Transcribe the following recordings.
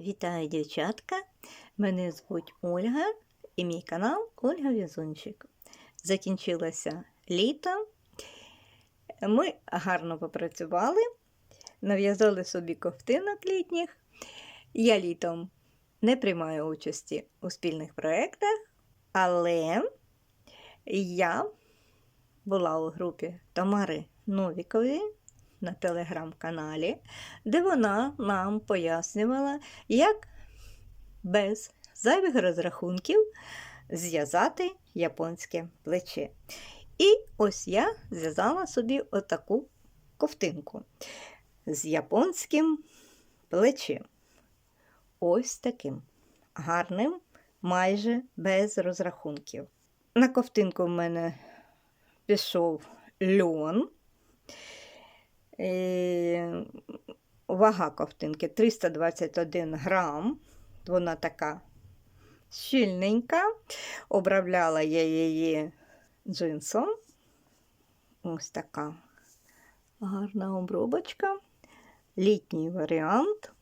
Вітаю, дівчатка! Мене звуть Ольга і мій канал Ольга Візунчик. Закінчилося літо. Ми гарно попрацювали, нав'язали собі ковтинок літніх. Я літом не приймаю участі у спільних проєктах, але я була у групі Тамари Новікової на телеграм-каналі, де вона нам пояснювала, як без зайвих розрахунків зв'язати японське плече. І ось я зв'язала собі отаку ковтинку з японським плечем. Ось таким гарним, майже без розрахунків. На ковтинку в мене пішов льон. Е, Вага ковтинки 321 грам. Вона така щільненька. Обравляла я її джинсом. Ось така гарна обробочка. Літній варіант.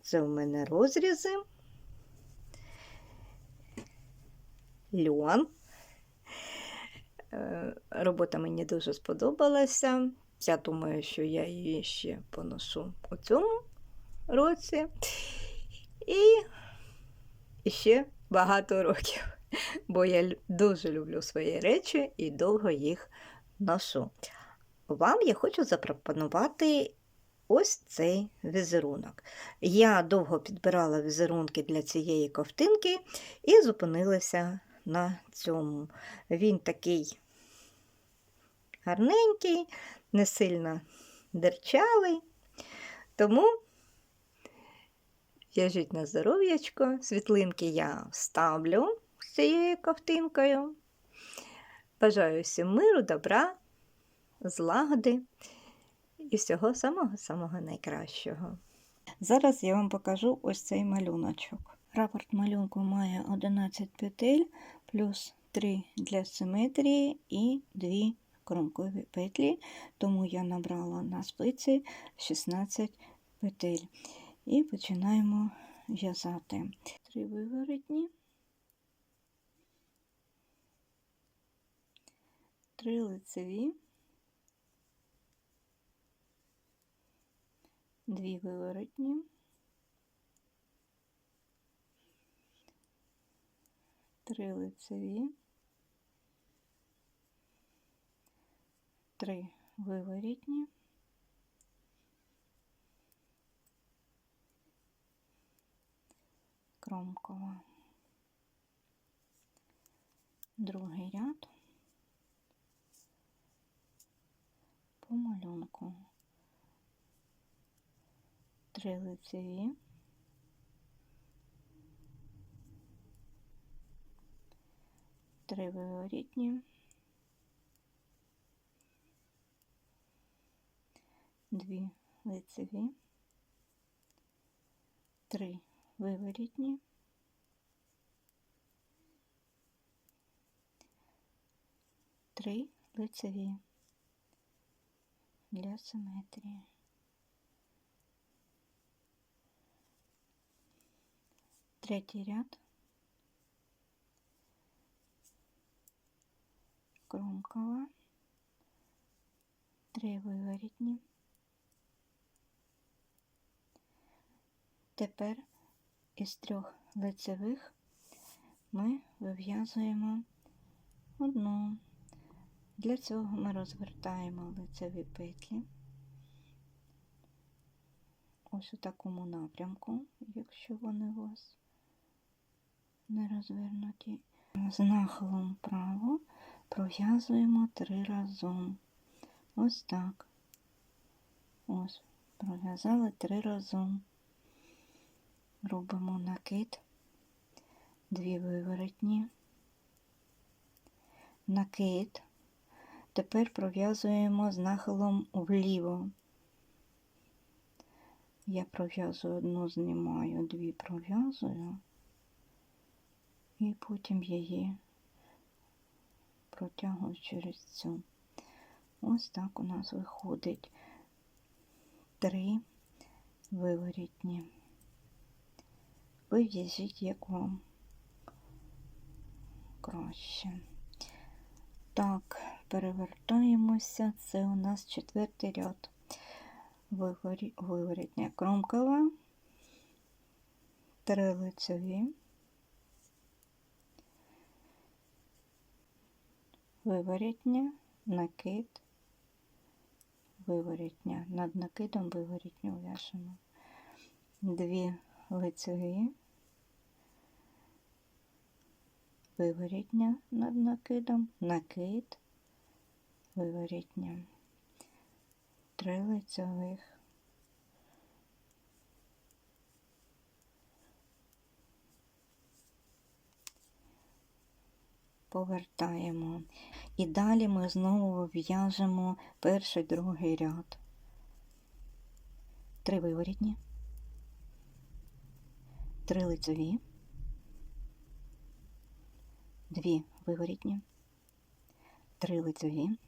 Це у мене розрізи. Льон. Е, Робота мені дуже сподобалася. Я думаю, що я її ще поношу у цьому році. І ще багато років, бо я дуже люблю свої речі і довго їх ношу. Вам я хочу запропонувати ось цей візерунок. Я довго підбирала візерунки для цієї ковтинки і зупинилася на цьому. Він такий гарненький, не сильно дерчавий. Тому в'яжіть на здоров'ячко, світлинки я вставлю з цією ковтинкою. Бажаю всім миру, добра, злагоди і всього самого-самого найкращого. Зараз я вам покажу ось цей малюночок. Рапорт малюнку має 11 петель, плюс 3 для симетрії і 2 кромкові петлі, тому я набрала на спиці 16 петель. І починаємо в'язати. Три виворотні, три лицеві, дві виворотні, три лицеві, три виворітні, кромкова. Другий ряд по малюнку. Три лицеві, три виворітні, дві лицеві, три виворітні, три лицеві для симетрії. Третій ряд. Кромкова, три виворітні. Тепер із трьох лицевих ми вив'язуємо одну. Для цього ми розвертаємо лицеві петлі ось у такому напрямку, якщо вони у вас не розвернуті. З нахилом вправо пров'язуємо три разом. Ось так. Ось, пров'язали три разом. Робимо накид, дві виворотні, накид. Тепер пров'язуємо з нахилом вліво. Я пров'язую одну, знімаю, дві пров'язую, і потім її протягую через цю. Ось так у нас виходить три виворітні. Ви в'яжіть як вам краще. Так, перевертаємося. Це у нас четвертий ряд. Виворі- Виворітня кромкова, три лицеві, виворітня, накид, виворітня. Над накидом виворітню в'яжемо. Дві лицеві, виворітня над накидом, накид, виворітня. Три лицевих. Повертаємо. І далі ми знову в'яжемо перший другий ряд. Три виворітні, три лицеві, дві виворітні, три лицеві,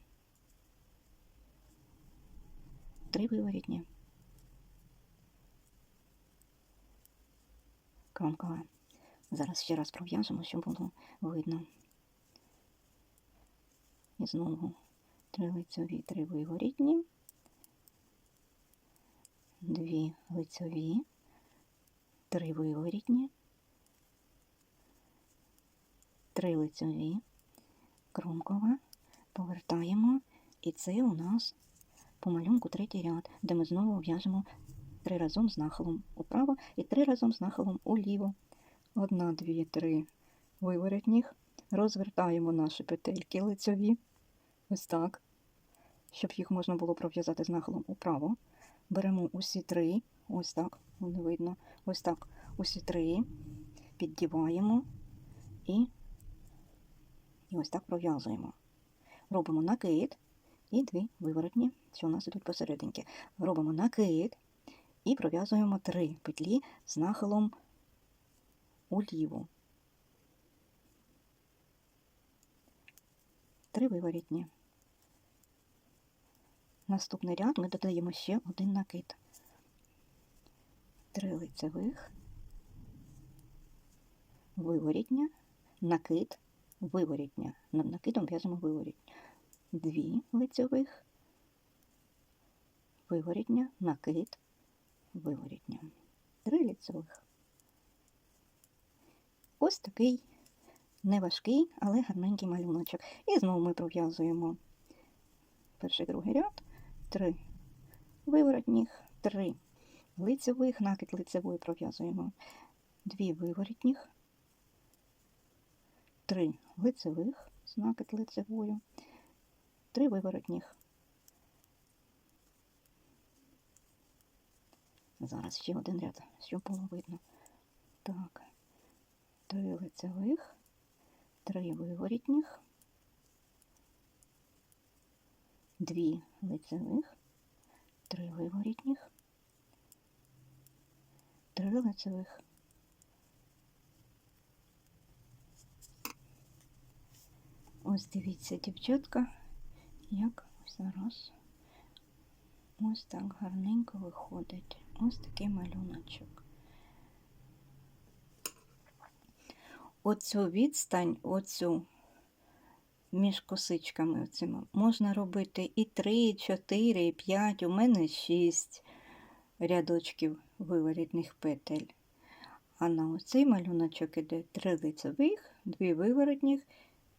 три виворітні. Кромкова. Зараз ще раз пров'яжемо, щоб було видно. І знову три лицеві, три виворітні, дві лицеві, три виворітні, три лицеві, кромкова, повертаємо, і це у нас по малюнку третій ряд, де ми знову в'яжемо три разом з нахилом управо і три разом з нахилом уліво. Одна, дві, три виворотніх. Розвертаємо наші петельки лицеві. Ось так. Щоб їх можна було пров'язати з нахилом управо. Беремо усі три, ось так, не видно, ось так, усі три, піддіваємо і, і ось так пров'язуємо. Робимо накид і дві виворотні, що у нас ідуть посерединки. Робимо накид і пров'язуємо три петлі з нахилом уліво. Три виворітні. Наступний ряд ми додаємо ще один накид. Три лицевих, виворітня, накид, виворітня. Над накидом в'яжемо виворітня. Дві лицевих, виворітня, накид, виворітня. Три лицевих. Ось такий неважкий, але гарненький малюночок. І знову ми пров'язуємо перший другий ряд, три виворотніх, три лицевих, накид лицевої пров'язуємо, дві виворотніх, три лицевих, з накид лицевою, три виворотніх. Зараз ще один ряд, щоб було видно. Так, три лицевих, три виворітніх, дві лицевих, три виворітніх, три лицевих. Ось дивіться, дівчатка, як зараз ось так гарненько виходить. Ось такий малюночок. Оцю відстань, оцю між косичками оцими можна робити і 3, і 4, і 5, у мене 6 рядочків виворітних петель. А на оцей малюночок іде 3 лицевих, 2 виворотніх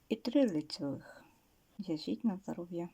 і 3 лицевих. В'яжіть на здоров'я.